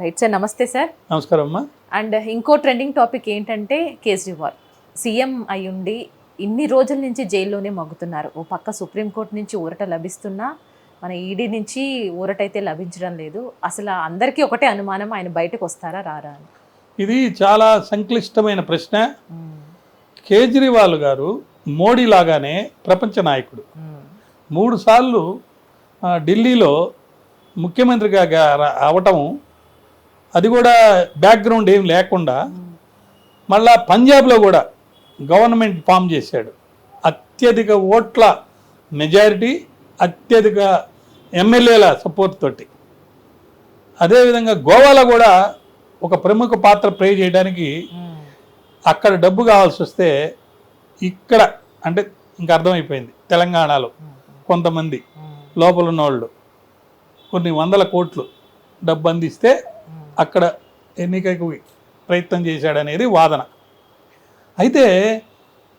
Right sir నమస్తే sir నమస్కారం అమ్మా. అండ్ ఇంకో ట్రెండింగ్ టాపిక్ ఏంటంటే కేజ్రీవాల్ సీఎం అయ్యుండి ఇన్ని రోజుల నుంచి జైల్లోనే మగ్గుతున్నారు. ఓ పక్క సుప్రీంకోర్టు నుంచి ఊరట లభిస్తున్నా మన ఈడీ నుంచి ఊరటైతే లభించడం లేదు. అసలు అందరికీ ఒకటే అనుమానం ఆయన బయటకు వస్తారా రారా అని. ఇది చాలా సంక్లిష్టమైన ప్రశ్న. కేజ్రీవాల్ గారు మోడీ లాగానే ప్రపంచ నాయకుడు. మూడు సార్లు ఢిల్లీలో ముఖ్యమంత్రిగా అవటం అది కూడా బ్యాక్గ్రౌండ్ ఏం లేకుండా మళ్ళా పంజాబ్లో కూడా గవర్నమెంట్ ఫామ్ చేశాడు. అత్యధిక ఓట్ల మెజారిటీ అత్యధిక ఎమ్మెల్యేల సపోర్ట్ తోటి. అదేవిధంగా గోవాలో కూడా ఒక ప్రముఖ పాత్ర ప్లే చేయడానికి అక్కడ డబ్బు కావాల్సి వస్తే ఇక్కడ అంటే ఇంకా అర్థమైపోయింది. తెలంగాణలో కొంతమంది లోపల ఉన్నవాళ్ళు కొన్ని వందల కోట్లు డబ్బు అందిస్తే అక్కడ ఎన్నికకు ప్రయత్నం చేశాడనేది వాదన. అయితే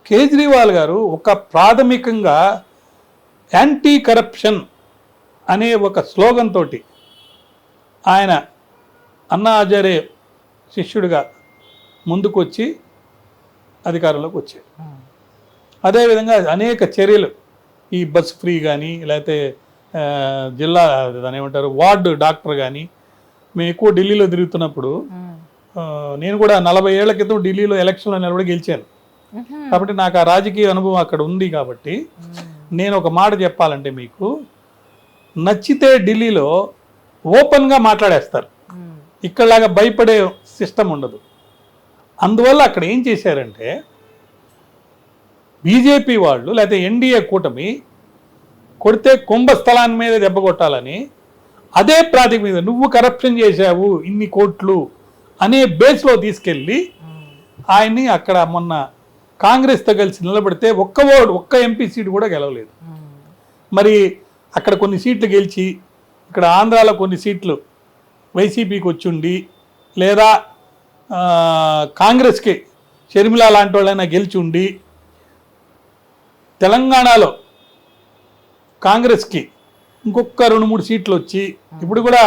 కేజ్రీవాల్ గారు ఒక ప్రాథమికంగా యాంటీ కరప్షన్ అనే ఒక స్లోగన్ తోటి ఆయన అన్నా హజారే శిష్యుడిగా ముందుకొచ్చి అధికారంలోకి వచ్చాడు అదేవిధంగా అనేక చర్యలు ఈ బస్ ఫ్రీ కానీ లేకపోతే జిల్లా దాని ఏమంటారు వార్డు డాక్టర్ కానీ మేము ఎక్కువ ఢిల్లీలో తిరుగుతున్నప్పుడు నేను కూడా నలభై ఏళ్ళ క్రితం ఢిల్లీలో ఎలక్షన్లో నిలబడి గెలిచాను. కాబట్టి నాకు ఆ రాజకీయ అనుభవం అక్కడ ఉంది కాబట్టి నేను ఒక మాట చెప్పాలంటే మీకు నచ్చితే ఢిల్లీలో ఓపెన్గా మాట్లాడేస్తారు. ఇక్కడలాగా భయపడే సిస్టమ్ ఉండదు. అందువల్ల అక్కడ ఏం చేశారంటే బీజేపీ వాళ్ళు లేకపోతే ఎన్డీఏ కూటమి కొడితే కుంభస్థలాన్ని మీద దెబ్బ కొట్టాలని అదే ప్రాతిక మీద నువ్వు కరప్షన్ చేశావు ఇన్ని కోట్లు అనే బేస్లో తీసుకెళ్ళి ఆయన్ని అక్కడ మొన్న కాంగ్రెస్తో కలిసి నిలబడితే ఒక్క ఓడు ఒక్క ఎంపీ సీటు కూడా గెలవలేదు. మరి అక్కడ కొన్ని సీట్లు గెలిచి ఇక్కడ ఆంధ్రాలో కొన్ని సీట్లు వైసీపీకి వచ్చుండి లేదా కాంగ్రెస్కి షర్మిల లాంటి వాళ్ళైనా గెలిచి ఉండి తెలంగాణలో కాంగ్రెస్కి ఇంకొక రెండు మూడు సీట్లు వచ్చి ఇప్పుడు కూడా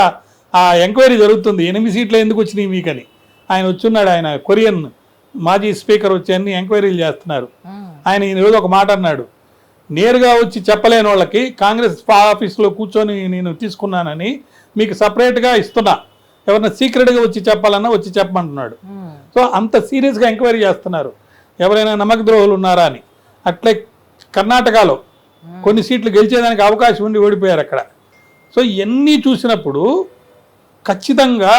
ఆ ఎంక్వైరీ జరుగుతుంది. ఎనిమిది సీట్లు ఎందుకు వచ్చినాయి మీకని? ఆయన వచ్చున్నాడు ఆయన కొరియన్ మాజీ స్పీకర్ వచ్చి అన్ని ఎంక్వైరీలు చేస్తున్నారు. ఆయన ఈ రోజు ఒక మాట అన్నాడు. నేరుగా వచ్చి చెప్పలేని వాళ్ళకి కాంగ్రెస్ ఆఫీస్లో కూర్చొని నేను తీసుకున్నానని మీకు సపరేట్గా ఇస్తున్నా. ఎవరన్నా సీక్రెట్గా వచ్చి చెప్పాలన్నా వచ్చి చెప్పమంటున్నాడు. సో అంత సీరియస్గా ఎంక్వైరీ చేస్తున్నారు. ఎవరైనా నమ్మక ద్రోహులు ఉన్నారా అని. అట్లే కర్ణాటకలో కొన్ని సీట్లు గెలిచేదానికి అవకాశం ఉండి ఓడిపోయారు అక్కడ. సో ఇవన్నీ చూసినప్పుడు ఖచ్చితంగా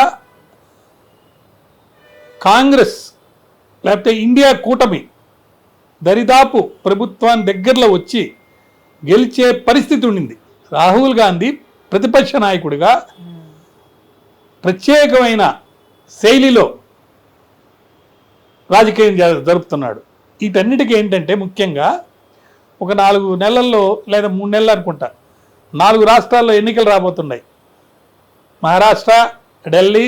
కాంగ్రెస్ లేకపోతే ఇండియా కూటమి దరిదాపు ప్రభుత్వాన్ని దగ్గరలో వచ్చి గెలిచే పరిస్థితి ఉండింది. రాహుల్ గాంధీ ప్రతిపక్ష నాయకుడిగా ప్రత్యేకమైన శైలిలో రాజకీయం జరుపుతున్నాడు. వీటన్నిటికీ ఏంటంటే ముఖ్యంగా ఒక నాలుగు నెలల్లో లేదా మూడు నెలలు అనుకుంటా. నాలుగు రాష్ట్రాల్లో ఎన్నికలు రాబోతున్నాయి. Maharashtra Delhi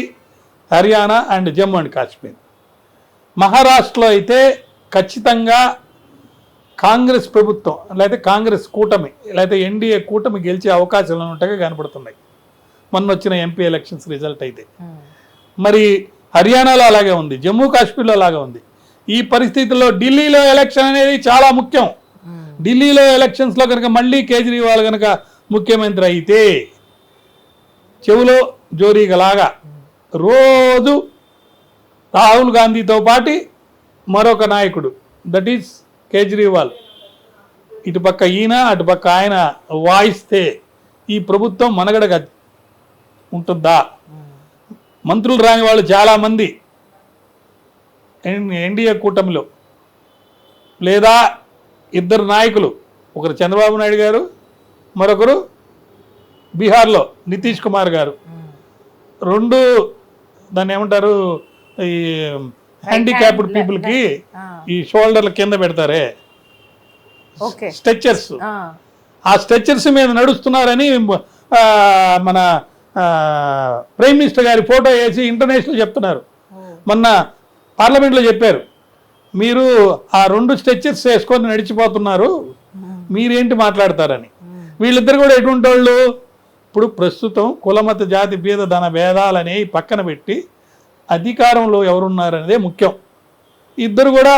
Haryana and Jammu and Kashmir. మహారాష్ట్రలో అయితే ఖచ్చితంగా కాంగ్రెస్ ప్రభుత్వం లేకపోతే కాంగ్రెస్ కూటమి లేకపోతే ఎన్డీఏ కూటమి గెలిచే అవకాశాలు ఉన్నట్టుగా కనపడుతున్నాయి. మొన్న వచ్చిన ఎంపీ ఎలక్షన్స్ రిజల్ట్ అయితే. మరి హర్యానాలో అలాగే ఉంది జమ్మూ కాశ్మీర్లో అలాగే ఉంది. ఈ పరిస్థితుల్లో ఢిల్లీలో ఎలక్షన్ అనేది చాలా ముఖ్యం. ఢిల్లీలో ఎలక్షన్స్లో కనుక మళ్ళీ కేజ్రీవాల్ కనుక ముఖ్యమంత్రి అయితే చెవులో జోరీగలాగా రోజు రాహుల్ గాంధీతో పాటి మరొక నాయకుడు దట్ ఈస్ కేజ్రీవాల్. ఇటుపక్క ఈయన అటుపక్క ఆయన వాయిస్తే ఈ ప్రభుత్వం మనగడగా ఉంటుందా? మంత్రులు రాని వాళ్ళు చాలామంది ఎన్- ఎన్డీఏ కూటమిలో లేదా ఇద్దరు నాయకులు ఒకరు చంద్రబాబు నాయుడు గారు మరొకరు బీహార్లో నితీష్ కుమార్ గారు. రెండు దాన్ని ఏమంటారు? ఈ హ్యాండిక్యాప్డ్ పీపుల్కి ఈ షోల్డర్ల కింద పెడతారే. స్ట్రెచ్చర్స్. ఆ. స్ట్రెచ్చర్స్ మీద నడుస్తున్నారని మన ప్రైమ్ మినిస్టర్ గారి ఫోటో వేసి ఇంటర్నేషనల్ చెప్తున్నారు. మొన్న పార్లమెంట్లో చెప్పారు. మీరు ఆ రెండు స్ట్రెచ్చర్స్ వేసుకొని నడిచిపోతున్నారు. మీరేంటి మాట్లాడతారని. వీళ్ళిద్దరు కూడా ఎటువంటి వాళ్ళు? ఇప్పుడు ప్రస్తుతం కులమత జాతి భేద ధన భేదాలనే పక్కన పెట్టి అధికారంలో ఎవరున్నారనేదే ముఖ్యం. ఇద్దరు కూడా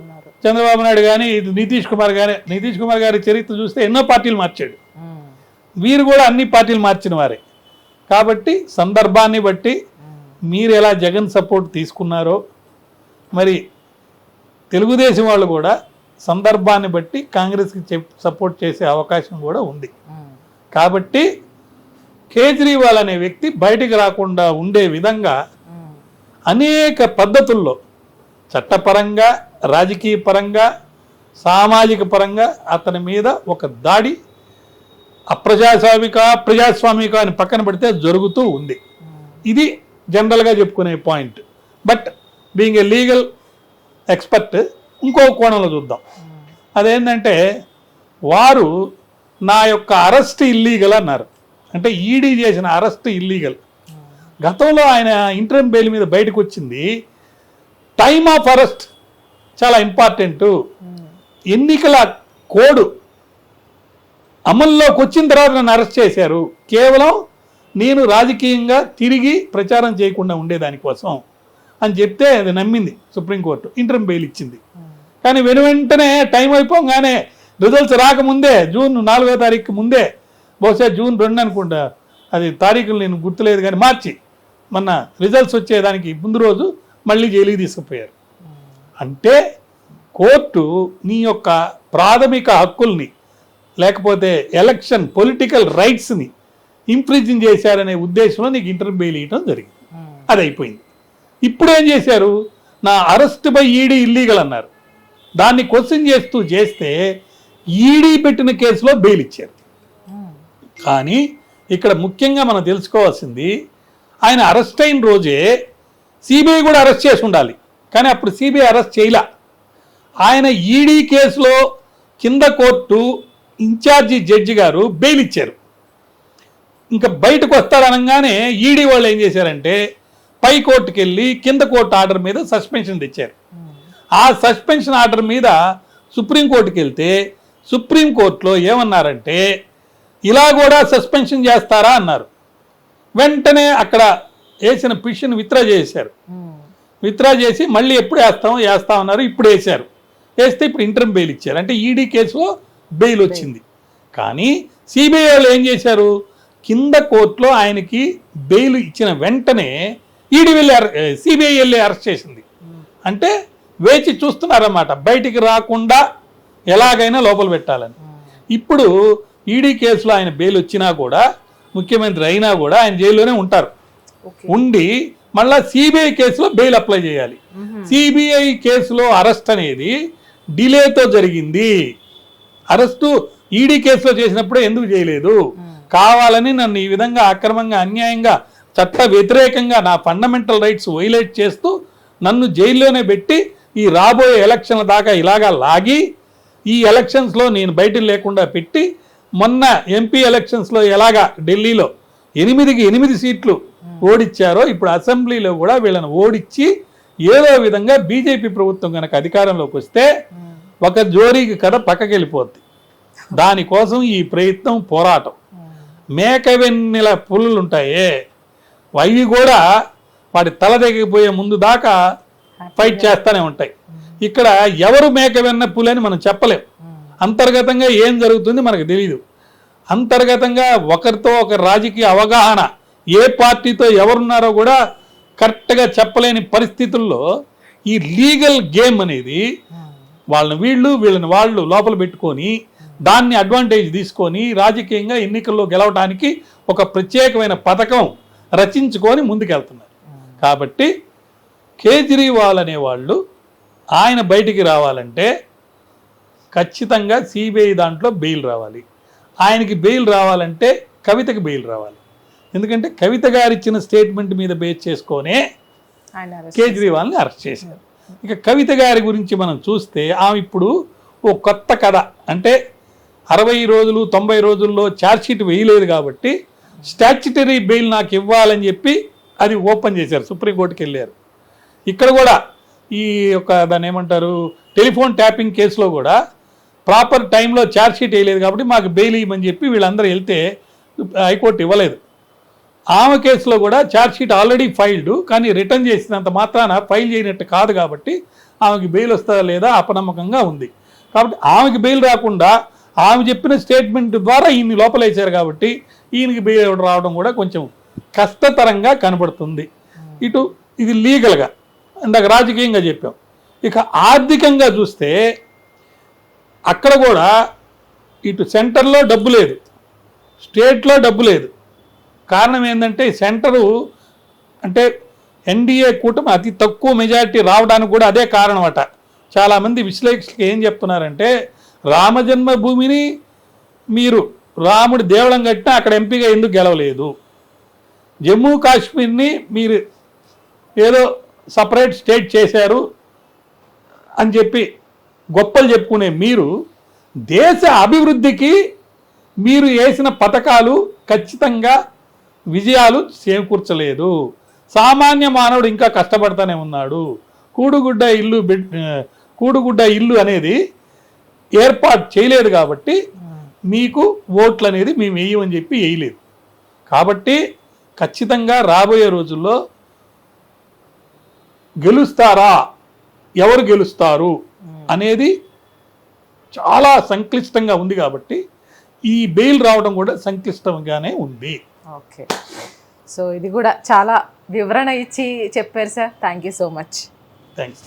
ఉన్నారు. చంద్రబాబు నాయుడు కానీ ఇది నితీష్ కుమార్ కానీ నితీష్ కుమార్ గారి చరిత్ర చూస్తే ఎన్నో పార్టీలు మార్చాడు. వీరు కూడా అన్ని పార్టీలు మార్చిన వారే. కాబట్టి సందర్భాన్ని బట్టి మీరు ఎలా జగన్ సపోర్ట్ తీసుకున్నారో మరి తెలుగుదేశం వాళ్ళు కూడా సందర్భాన్ని బట్టి కాంగ్రెస్కి చెప్ సపోర్ట్ చేసే అవకాశం కూడా ఉంది. కాబట్టి కేజ్రీవాల్ అనే వ్యక్తి బయటికి రాకుండా ఉండే విధంగా అనేక పద్ధతుల్లో చట్టపరంగా రాజకీయ పరంగా సామాజిక పరంగా అతని మీద ఒక దాడి అప్రజాస్వామిక ప్రజాస్వామిక అని పక్కన పెడితే జరుగుతూ ఉంది. ఇది జనరల్గా చెప్పుకునే point. But being a legal expert ఇంకో కోణంలో చూద్దాం. అదేంటంటే వారు నా యొక్క అరెస్ట్ ఇల్లీగల్ అన్నారు. అంటే ఈడీ చేసిన అరెస్ట్ ఇల్లీగల్. గతంలో ఆయన ఇంటర్మ్ బెయిల్ మీద బయటకు వచ్చింది. టైమ్ ఆఫ్ అరెస్ట్ చాలా ఇంపార్టెంట్. ఎన్నికల కోడ్ అమల్లోకి వచ్చిన తర్వాత నన్ను అరెస్ట్ చేశారు. కేవలం నేను రాజకీయంగా తిరిగి ప్రచారం చేయకుండా ఉండేదానికోసం అని చెప్తే అది నమ్మింది సుప్రీంకోర్టు ఇంటర్మ్ బెయిల్ ఇచ్చింది. కానీ వెను వెంటనే టైం అయిపోగానే రిజల్ట్స్ రాకముందే జూన్ నాలుగో తారీఖు ముందే బహుశా జూన్ రెండు అనుకుంటా అది తారీఖులు నేను గుర్తులేదు కానీ మార్చి మొన్న రిజల్ట్స్ వచ్చేదానికి ముందు రోజు మళ్ళీ జైలుకి తీసుకుపోయారు. అంటే కోర్టు నీ యొక్క ప్రాథమిక హక్కుల్ని లేకపోతే ఎలక్షన్ పొలిటికల్ రైట్స్ని ఇంప్రిజన్ చేశారనే ఉద్దేశంలో నీకు ఇంటర్ బెయిల్ ఇవ్వడం జరిగింది. అది అయిపోయింది. ఇప్పుడు ఏం చేశారు? నా అరెస్ట్ బై ఈడీ ఇల్లీగల్ అన్నారు. దాన్ని క్వశ్చన్ చేస్తూ చేస్తే ఈడీ పెట్టిన కేసులో బెయిల్ ఇచ్చారు. కానీ ఇక్కడ ముఖ్యంగా మనం తెలుసుకోవాల్సింది ఆయన అరెస్ట్ అయిన రోజే సిబిఐ కూడా అరెస్ట్ చేసి ఉండాలి. కానీ అప్పుడు సిబిఐ అరెస్ట్ చేయలే. ఆయన ఈడీ కేసులో కింద కోర్టు ఇన్ఛార్జి జడ్జి గారు బెయిల్ ఇచ్చారు. ఇంకా బయటకు వస్తారనగానే ఈడీ వాళ్ళు ఏం చేశారంటే పై కోర్టుకి వెళ్ళి కింద కోర్టు ఆర్డర్ మీద సస్పెన్షన్ తెచ్చారు. ఆ సస్పెన్షన్ ఆర్డర్ మీద సుప్రీంకోర్టుకి వెళ్తే సుప్రీంకోర్టులో ఏమన్నారంటే ఇలా కూడా సస్పెన్షన్ చేస్తారా అన్నారు. వెంటనే అక్కడ వేసిన పిషన్ విత్డ్రా చేశారు. విత్డ్రా చేసి మళ్ళీ ఎప్పుడు వేస్తాం వేస్తాం అన్నారు ఇప్పుడు వేశారు. వేస్తే ఇప్పుడు ఇంటర్మ్ బెయిల్ ఇచ్చారు. అంటే ఈడీ కేసులో బెయిల్ వచ్చింది. కానీ సిబిఐ వాళ్ళు ఏం చేశారు? కింద కోర్టులో ఆయనకి బెయిల్ ఇచ్చిన వెంటనే ఈడీ వెళ్ళి సిబిఐ వెళ్ళి అరెస్ట్ చేసింది. అంటే వేచి చూస్తున్నారన్నమాట. బయటికి రాకుండా ఎలాగైనా లోపల పెట్టాలని. ఇప్పుడు ఈడీ కేసులో ఆయన బెయిల్ వచ్చినా కూడా ముఖ్యమంత్రి అయినా కూడా ఆయన జైల్లోనే ఉంటారు. ఉండి మళ్ళా సిబిఐ కేసులో బెయిల్ అప్లై చేయాలి. సిబిఐ కేసులో అరెస్ట్ అనేది డిలేతో జరిగింది. అరెస్టు ఈడీ కేసులో చేసినప్పుడే ఎందుకు చేయలేదు? కావాలని నన్ను ఈ విధంగా అక్రమంగా అన్యాయంగా చట్ట వ్యతిరేకంగా నా ఫండమెంటల్ రైట్స్ వైలేట్ చేస్తూ నన్ను జైల్లోనే పెట్టి ఈ రాబోయే ఎలక్షన్ల దాకా ఇలాగా లాగి ఈ ఎలక్షన్స్లో నేను బయట లేకుండా పెట్టి మొన్న ఎంపీ ఎలక్షన్స్లో ఎలాగా ఢిల్లీలో ఎనిమిదికి ఎనిమిది సీట్లు ఓడిచ్చారో ఇప్పుడు అసెంబ్లీలో కూడా వీళ్ళని ఓడించి ఏదో విధంగా బీజేపీ ప్రభుత్వం కనుక అధికారంలోకి వస్తే ఒక జోరీకి కథ పక్కకి వెళ్ళిపోద్ది దానికోసం ఈ ప్రయత్నం పోరాటం. మేకవెన్నెల మేక వెన్నెల అవి కూడా వాటి తల దగ్గరిపోయే ముందు దాకా ఫైట్ చేస్తూనే ఉంటాయి. ఇక్కడ ఎవరు మేక వెన్న పులి అని మనం చెప్పలేం. అంతర్గతంగా ఏం జరుగుతుంది మనకు తెలియదు అంతర్గతంగా ఒకరితో ఒక రాజకీయ అవగాహన ఏ పార్టీతో ఎవరున్నారో కూడా కరెక్ట్గా చెప్పలేని పరిస్థితుల్లో ఈ లీగల్ గేమ్ అనేది వాళ్ళని వీళ్ళు వీళ్ళని వాళ్ళు లోపల పెట్టుకొని దాన్ని అడ్వాంటేజ్ తీసుకొని రాజకీయంగా ఎన్నికల్లో గెలవడానికి ఒక ప్రత్యేకమైన పథకం రచించుకొని ముందుకెళ్తున్నారు. కాబట్టి కేజ్రీవాల్ అనేవాళ్ళు ఆయన బయటికి రావాలంటే ఖచ్చితంగా సిబిఐ దాంట్లో బెయిల్ రావాలి. ఆయనకి బెయిల్ రావాలంటే కవితకి బెయిల్ రావాలి. ఎందుకంటే కవిత గారు ఇచ్చిన స్టేట్మెంట్ మీద బేస్ చేసుకొనే కేజ్రీవాల్ని అరెస్ట్ చేశారు. ఇక కవిత గారి గురించి మనం చూస్తే ఆమె ఇప్పుడు ఓ కొత్త కథ. అంటే అరవై రోజులు తొంభై రోజుల్లో ఛార్జ్షీట్ వేయలేదు కాబట్టి స్టాచ్యుటరీ బెయిల్ నాకు ఇవ్వాలని చెప్పి అది ఓపెన్ చేశారు సుప్రీంకోర్టుకి వెళ్ళారు. ఇక్కడ కూడా ఈ యొక్క దాన్ని ఏమంటారు టెలిఫోన్ ట్యాపింగ్ కేసులో కూడా ప్రాపర్ టైంలో ఛార్జ్షీట్ వేయలేదు కాబట్టి మాకు బెయిల్ ఇవ్వమని చెప్పి వీళ్ళందరూ వెళ్తే హైకోర్టు ఇవ్వలేదు. ఆమె కేసులో కూడా ఛార్జ్షీట్ ఆల్రెడీ ఫైల్డ్ కానీ రిటర్న్ చేసినంత మాత్రాన ఫైల్ చేయనట్టు కాదు కాబట్టి ఆమెకి బెయిల్ వస్తుందా లేదా అపనమ్మకంగా ఉంది. కాబట్టి ఆమెకి బెయిల్ రాకుండా ఆమె చెప్పిన స్టేట్మెంట్ ద్వారా ఈయన్ని లోపలేశారు కాబట్టి ఈయనకి బెయిల్ రావడం కూడా కొంచెం కష్టతరంగా కనబడుతుంది. ఇటు ఇది లీగల్గా ఇందాక రాజకీయంగా చెప్పాం. ఇక ఆర్థికంగా చూస్తే అక్కడ కూడా ఇటు సెంటర్లో డబ్బు లేదు. స్టేట్లో డబ్బు లేదు. కారణం ఏంటంటే సెంటరు అంటే ఎన్డీఏ కూటమి అతి తక్కువ మెజారిటీ రావడానికి కూడా అదే కారణం అట. చాలామంది విశ్లేషకులు ఏం చెప్తున్నారంటే రామజన్మభూమిని మీరు రాముడి దేవళం కట్టినా అక్కడ ఎంపీగా ఎందుకు గెలవలేదు? జమ్మూ కాశ్మీర్ని మీరు ఏదో సపరేట్ స్టేట్ చేశారు అని చెప్పి గొప్పలు చెప్పుకునే మీరు దేశ అభివృద్ధికి మీరు వేసిన పథకాలు ఖచ్చితంగా విజయాలు చేకూర్చలేదు. సామాన్య మానవుడు ఇంకా కష్టపడతానే ఉన్నాడు. కూడుగుడ్డ ఇల్లు బిడ్ కూడుగుడ్డ ఇల్లు అనేది ఏర్పాటు చేయలేదు కాబట్టి మీకు ఓట్లు అనేది మేము వేయమని చెప్పి వేయలేదు. కాబట్టి ఖచ్చితంగా రాబోయే రోజుల్లో గెలుస్తారా ఎవరు గెలుస్తారు అనేది చాలా సంక్లిష్టంగా ఉంది కాబట్టి ఈ బెయిల్ రావడం కూడా సంక్లిష్టంగానే ఉంది. ఓకే. సో ఇది కూడా చాలా వివరణ ఇచ్చి చెప్పారు sir. Thank you so much. Thanks.